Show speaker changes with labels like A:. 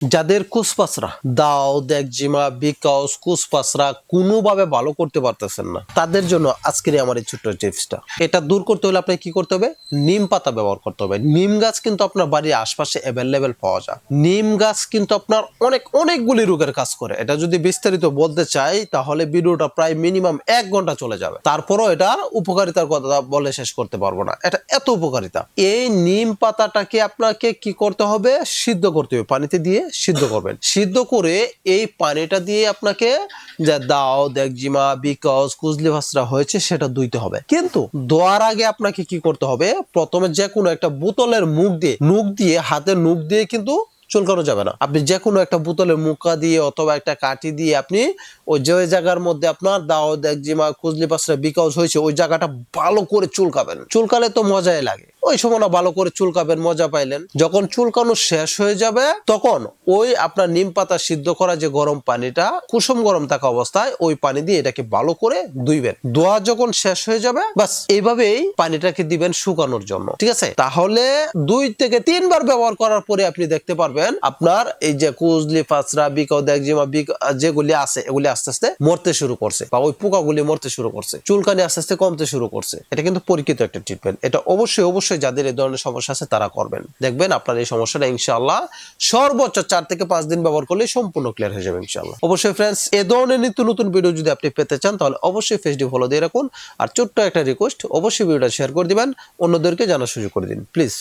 A: যাদের কুসপাসরা দাও দেখজিমা বিকাউস কুসপাসরা কোনোভাবে ভালো করতে পারতেছেন না, তাদের জন্য আজকের আমার এই ছোট্ট টিপসটা। এটা দূর করতে হলে আপনাকে কি করতে হবে? নিম পাতা ব্যবহার করতে হবে। নিম গাছ কিন্তু আপনার বাড়ির আশপাশে অ্যাভেলেবেল পাওয়া যায়। নিম গাছ কিন্তু আপনার অনেক, অনেকগুলি রোগের কাজ করে। এটা যদি বিস্তারিত বলতে চাই, তাহলে ভিডিওটা প্রায় মিনিমাম এক ঘণ্টা চলে যাবে। তারপরও এটার উপকারিতার কথা বলে শেষ করতে পারব না। এটা এত উপকারিতা। এই নিম পাতাটাকে আপনাকে কি করতে হবে? সিদ্ধ করতে হবে পানিতে দিয়ে সিদ্ধ করবেন। সিদ্ধ করে এই পানিটা দিয়ে আপনাকে যা দাও দেখজিমা বিকজ কুজলি ভাসরা হয়েছে, সেটা ধুইতে হবে। কিন্তু ধোয়ার আগে আপনাকে কি করতে হবে? প্রথমে যে কোনো একটা বোতলের মুখ দিয়ে মুখ দিয়ে, হাতের মুখ দিয়ে কিন্তু চুলকানো যাবে না। আপনি যে কোনো একটা বোতলে মুখা দিয়ে অথবা একটা কাঠি দিয়ে আপনি ওই যে জায়গার মধ্যে আপনার দাও দেখজিমা কুজলি পাসরা বিকজ হয়েছে, ওই জায়গাটা ভালো করে চুলকাবেন। চুলকালে তো মজাই লাগে। ওই সময় না ভালো করে চুলকাবেন, মজা পাইলেন। যখন চুলকানো শেষ হয়ে যাবে, তখন ওই আপনার নিম পাতা সিদ্ধ করা যে গরম পানিটা, কুসুম গরম থাকা অবস্থায় ওই পানি দিয়ে এটাকে ভালো করে ধুইবেন। ধোয়া যখন শেষ হয়ে যাবে বাস এইভাবেই পানিটাকে দিবেন শুকানোর জন্য, ঠিক আছে? তাহলে দুই থেকে তিনবার ব্যবহার করার পরে আপনি দেখতে পারবেন, আপনার এই যে কুজলি ফাচরা বিকাও দেখজিমা, বিক- যেগুলি আছে, এগুলি আস্তে আস্তে মরতে শুরু করছে, বা ওই পোকাগুলি মরতে শুরু করছে, চুলকানি আস্তে আস্তে কমতে শুরু করছে। এটা কিন্তু পরীক্ষিত একটা ট্রিটমেন্ট এটা অবশ্যই অবশ্যই যাদের এই ধরনের সমস্যা আছে তারা করবেন। দেখবেন আপনার এই সমস্যাটা ইনশাআল্লাহ সর্বোচ্চ চার থেকে পাঁচ দিন ব্যবহার করলে সম্পূর্ণ ক্লিয়ার হয়ে যাবে ইনশাআল্লাহ। অবশ্যই ফ্রেন্ডস এ ধরনের নিত্য নতুন ভিডিও যদি আপনি পেতে চান, তাহলে অবশ্যই ফেসডি ফলো দিয়ে রাখুন। আর ছোট্ট একটা রিকোয়েস্ট অবশ্যই ভিডিওটা শেয়ার করে দিবেন, অন্যদেরকে জানার সুযোগ করে দিন। প্লিজ